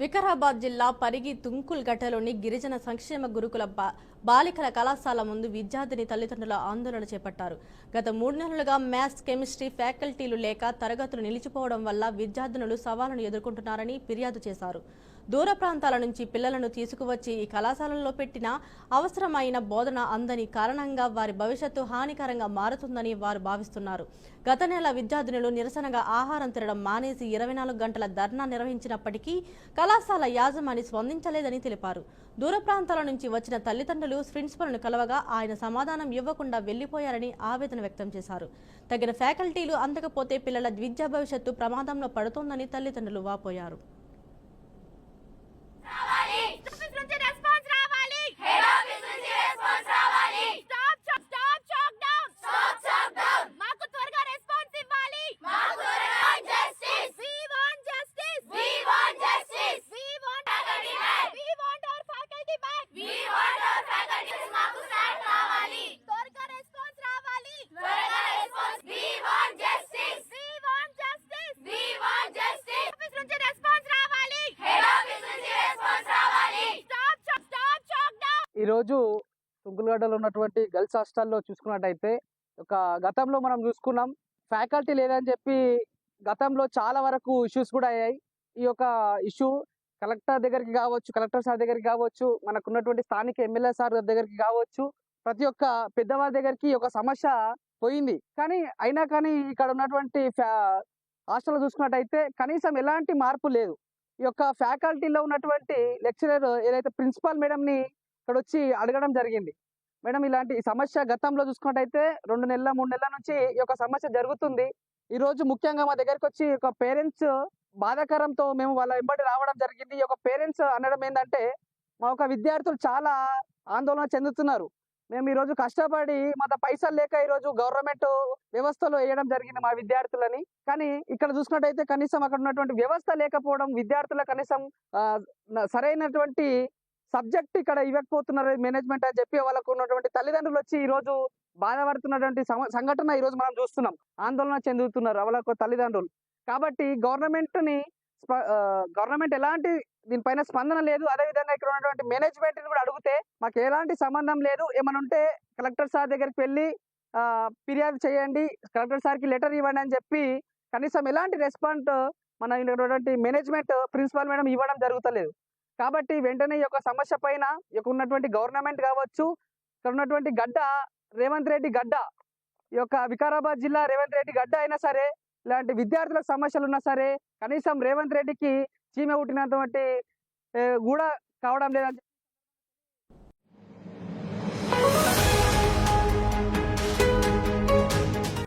వికారాబాద్ జిల్లా పరిగి తుంకుల్ గట్టలోని గిరిజన సంక్షేమ గురుకుల బాలికల కళాశాల ముందు విద్యార్థిని తల్లిదండ్రుల ఆందోళన చేపట్టారు. గత మూడు నెలలుగా మ్యాథ్స్ కెమిస్ట్రీ ఫ్యాకల్టీలు లేక తరగతులు నిలిచిపోవడం వల్ల విద్యార్థినులు సవాళ్ళను ఎదుర్కొంటున్నారని ఫిర్యాదు చేశారు. దూర ప్రాంతాల నుంచి పిల్లలను తీసుకువచ్చి ఈ కళాశాలల్లో పెట్టిన అవసరమైన బోధన అందని కారణంగా వారి భవిష్యత్తు హానికరంగా మారుతుందని వారు భావిస్తున్నారు. గత నెల విద్యార్థినులు నిరసనగా ఆహారం తినడం మానేసి ఇరవై నాలుగు గంటల ధర్నా నిర్వహించినప్పటికీ కళాశాల యాజమాని స్పందించలేదని తెలిపారు. దూర ప్రాంతాల నుంచి వచ్చిన తల్లిదండ్రులు ప్రిన్సిపల్ను కలవగా ఆయన సమాధానం ఇవ్వకుండా వెళ్ళిపోయారని ఆవేదన వ్యక్తం చేశారు. తగిన ఫ్యాకల్టీలు అందకపోతే పిల్లల విద్యా భవిష్యత్తు ప్రమాదంలో పడుతోందని తల్లిదండ్రులు వాపోయారు. ఈరోజు తుంకులగడ్డలో ఉన్నటువంటి గర్ల్స్ హాస్టల్లో చూసుకున్నట్టయితే ఒక గతంలో మనం చూసుకున్నాం ఫ్యాకల్టీ లేదని చెప్పి గతంలో చాలా వరకు ఇష్యూస్ కూడా అయ్యాయి. ఈ యొక్క ఇష్యూ కలెక్టర్ దగ్గరికి కావచ్చు కలెక్టర్ సార్ దగ్గరికి కావచ్చు మనకున్నటువంటి స్థానిక ఎమ్మెల్యే సార్ దగ్గరికి కావచ్చు ప్రతి ఒక్క పెద్దవారి దగ్గరికి ఒక సమస్య పోయింది. కానీ అయినా కానీ ఇక్కడ ఉన్నటువంటి హాస్టల్లో చూసుకున్నట్టయితే కనీసం ఎలాంటి మార్పు లేదు. ఈ యొక్క ఫ్యాకల్టీలో ఉన్నటువంటి లెక్చరర్ ఏదైతే ప్రిన్సిపాల్ మేడంని ఇక్కడ వచ్చి అడగడం జరిగింది. మేడం ఇలాంటి సమస్య గతంలో చూసుకున్నట్టయితే రెండు నెలల మూడు నెలల నుంచి ఈ యొక్క సమస్య జరుగుతుంది. ఈ రోజు ముఖ్యంగా మా దగ్గరికి వచ్చి ఒక పేరెంట్స్ బాధాకరంతో మేము వాళ్ళ వెంబడి రావడం జరిగింది. ఈ యొక్క పేరెంట్స్ అనడం ఏంటంటే మా యొక్క విద్యార్థులు చాలా ఆందోళన చెందుతున్నారు. మేము ఈరోజు కష్టపడి మా పైసలు లేక ఈ రోజు గవర్నమెంట్ వ్యవస్థలో వేయడం జరిగింది మా విద్యార్థులని. కానీ ఇక్కడ చూసుకున్నట్టయితే కనీసం అక్కడ ఉన్నటువంటి వ్యవస్థ లేకపోవడం విద్యార్థుల కనీసం సరైనటువంటి సబ్జెక్ట్ ఇక్కడ ఇవ్వకపోతున్నారు మేనేజ్మెంట్ అని చెప్పి వాళ్ళకు ఉన్నటువంటి తల్లిదండ్రులు వచ్చి ఈ రోజు బాధపడుతున్నటువంటి సంఘటన ఈ రోజు మనం చూస్తున్నాం. ఆందోళన చెందుతున్నారు వాళ్ళకు తల్లిదండ్రులు. కాబట్టి గవర్నమెంట్ని గవర్నమెంట్ ఎలాంటి దీనిపైన స్పందన లేదు. అదే విధంగా ఇక్కడ ఉన్నటువంటి మేనేజ్మెంట్ కూడా అడిగితే మాకు ఎలాంటి సంబంధం లేదు. ఏమైనా ఉంటే కలెక్టర్ సార్ దగ్గరికి వెళ్ళి ఆ, ఫిర్యాదు చేయండి. కలెక్టర్ సార్కి లెటర్ ఇవ్వండి అని చెప్పి కనీసం ఎలాంటి రెస్పాండ్ మన మేనేజ్మెంట్ ప్రిన్సిపాల్ మేడం ఇవ్వడం జరుగుతలేదు. కాబట్టి వెంటనే ఈ యొక్క సమస్య పైన ఉన్నటువంటి గవర్నమెంట్ కావచ్చు ఇక్కడ ఉన్నటువంటి గడ్డ రేవంత్ రెడ్డి గడ్డ ఈ యొక్క వికారాబాద్ జిల్లా రేవంత్ రెడ్డి గడ్డ అయినా సరే ఇలాంటి విద్యార్థులకు సమస్యలు ఉన్నా సరే కనీసం రేవంత్ రెడ్డికి చీమ పుట్టినటువంటి కూడా కావడం లేదని